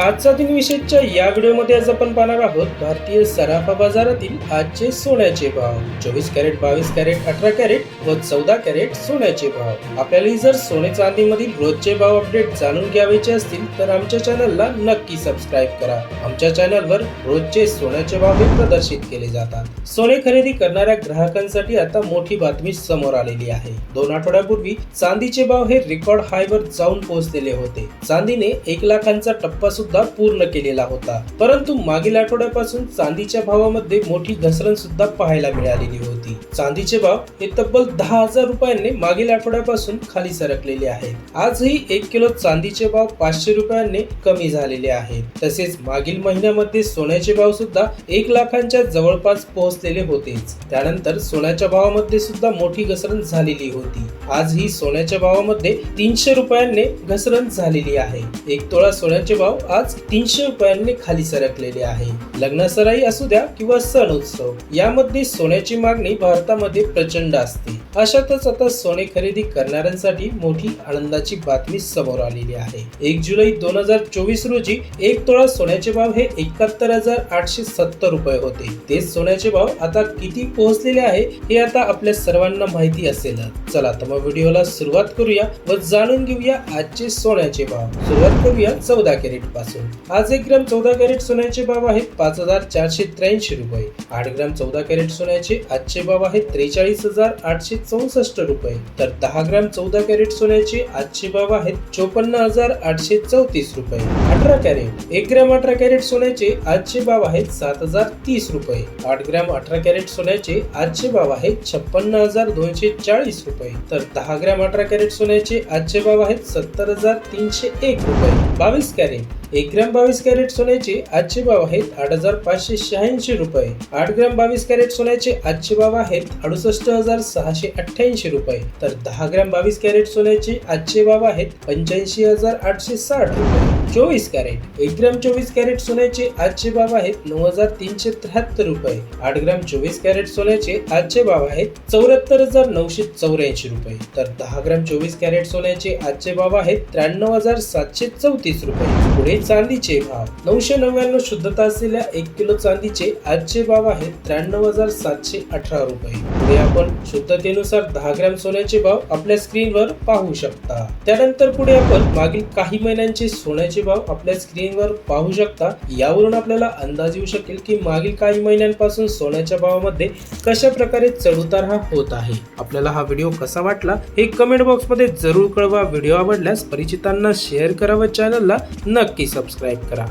आजचा दिन विशेषच्या या व्हिडिओमध्ये आज आपण पाहणार आहोत भारतीय सराफा बाजारातील आजचे सोन्याचे भाव. चोवीस कॅरेट बावीस कॅरेट अठरा कॅरेट व चौदा कॅरेट सोन्याचे भाव. आपल्याला जर सोने चांदीमधील रोजचे भाव अपडेट जाणून घ्यावायचे असतील तर आमच्या चॅनलला नक्की सबस्क्राईब करा. आमच्या चॅनलवर रोजचे सोन्याचे भाव हे प्रदर्शित केले जातात. सोने खरेदी करणाऱ्या ग्राहकांसाठी आता मोठी बातमी समोर आलेली आहे. दोन आठवड्यापूर्वी चांदीचे भाव हे रेकॉर्ड हायवर जाऊन पोहोचलेले होते. चांदीने एक लाखांचा टप्पा सुद्धा पूर्ण केलेला होता. परंतु मागील आठवड्यापासून चांदीच्या भावामध्ये मोठी घसरण सुद्धा पाहायला मिळालेली होती. चांदीचे भाव हे तब्बल दहा हजार रुपयांनी मागील आठवड्यापासून खाली सरकलेले आहेत आजही एक किलो चांदीचे भाव पाचशे रुपयांनी कमी झालेले आहेत तसेच मागील महिन्यामध्ये सोन्याचे भाव सुद्धा एक लाखांच्या जवळपास पोहोचलेले होतेच. त्यानंतर सोन्याच्या भावामध्ये सुद्धा मोठी घसरण झालेली होती. आज ही सोन्याच्या भावामध्ये तीनशे रुपयांनी घसरण झालेली आहे. एक तोळा सोन्याचे भाव आज तीनशे रुपयांनी खाली सरकलेले आहे. लग्नसराई असू द्या किंवा सण उत्सव यामध्ये सोन्याची मागणी भारतामध्ये प्रचंड असते. अशातच आता सोने खरेदी करणाऱ्यांसाठी मोठी आनंदाची बातमी समोर आलेली आहे. एक जुलै दोन हजार चोवीस रोजी एक तोळा सोन्याचे भाव हे एकाहत्तर हजार आठशे सत्तर रुपये होते. तेच सोन्याचे भाव आता किती पोहोचलेले आहे हे आता आपल्या सर्वांना माहिती असेल. चला तर मग व्हिडिओला सुरुवात करूया व जाणून घेऊया आजचे सोन्याचे भाव. सुरुवात करूया चौदा कॅरेटपासून. आज एक ग्राम चौदा कॅरेट सोन्याचे भाव आहेत पाच हजार चारशे त्र्याऐंशी रुपये. आठ ग्राम चौदा कॅरेट सोन्याचे आजचे भाव आहेत त्रेचाळीस हजार आठशे चौसष्ट रुपये. तर दहा ग्राम चौदा कॅरेट सोन्याचे आजचे भाव आहेत चोपन्न हजार आठशे चौतीस रुपये. अठरा कॅरेट एक ग्राम अठरा कॅरेट सोन्याचे आजचे भाव आहेत सात हजार तीस रुपये. आठ ग्राम अठरा कॅरेट सोन्याचे आजचे भाव आहेत छप्पन्न हजार दोनशे चाळीस रुपये. तर दहा ग्राम अठरा कॅरेट सोन्याचे आजचे भाव आहेत सत्तर हजार तीनशे एक रुपये. बावीस कॅरेट एक ग्रॅम बावीस कॅरेट सोन्याचे आजचे भाव आहेत आठ हजार पाचशे शहाऐंशी रुपये. आठ ग्रॅम बावीस कॅरेट सोन्याचे आजचे भाव आहेत अडुसष्ट हजार सहाशे अठ्ठ्याऐंशी रुपये. तर दहा ग्रॅम बावीस कॅरेट सोन्याचे आजचे भाव आहेत पंच्याऐंशी हजार आठशे साठ रुपये. चोवीस कॅरेट एक ग्रॅम चोवीस कॅरेट सोन्याचे आजचे भाव आहेत नऊ हजार तीनशे त्र्याहत्तर रुपये. आठ ग्रॅम चोवीस कॅरेट सोन्याचे आजचे भाव आहेत चौऱ्याहत्तर हजार नऊशे चौऱ्याऐंशी रुपये. तर दहा ग्रॅम चोवीस कॅरेट सोन्याचे आजचे भाव आहेत त्र्याण्णव हजार सातशे चौतीस रुपये. पुढे चांदीचे भाव. नऊशे नव्याण्णव शुद्धता असलेल्या एक किलो चांदीचे आजचे भाव आहेत त्र्याण्णव हजार सातशे अठरा रुपये. पुढे आपण शुद्धतेनुसार दहा ग्रॅम सोन्याचे भाव आपल्या स्क्रीनवर पाहू शकता. त्यानंतर पुढे आपण मागील काही महिन्यांचे सोन्याचे भाव आपल्या स्क्रीनवर पाहू शकता. यावरून आपल्याला अंदाज येऊ शकेल की मागील काही महिन्यांपासून सोन्याच्या भावामध्ये कशा प्रकारे चढउतार हा होत आहे. आपल्याला हा व्हिडिओ कसा वाटला हे कमेंट बॉक्समध्ये जरूर कळवा. व्हिडिओ आवडल्यास परिचितांना शेअर करा व चॅनलला नक्की सबस्क्राईब करा.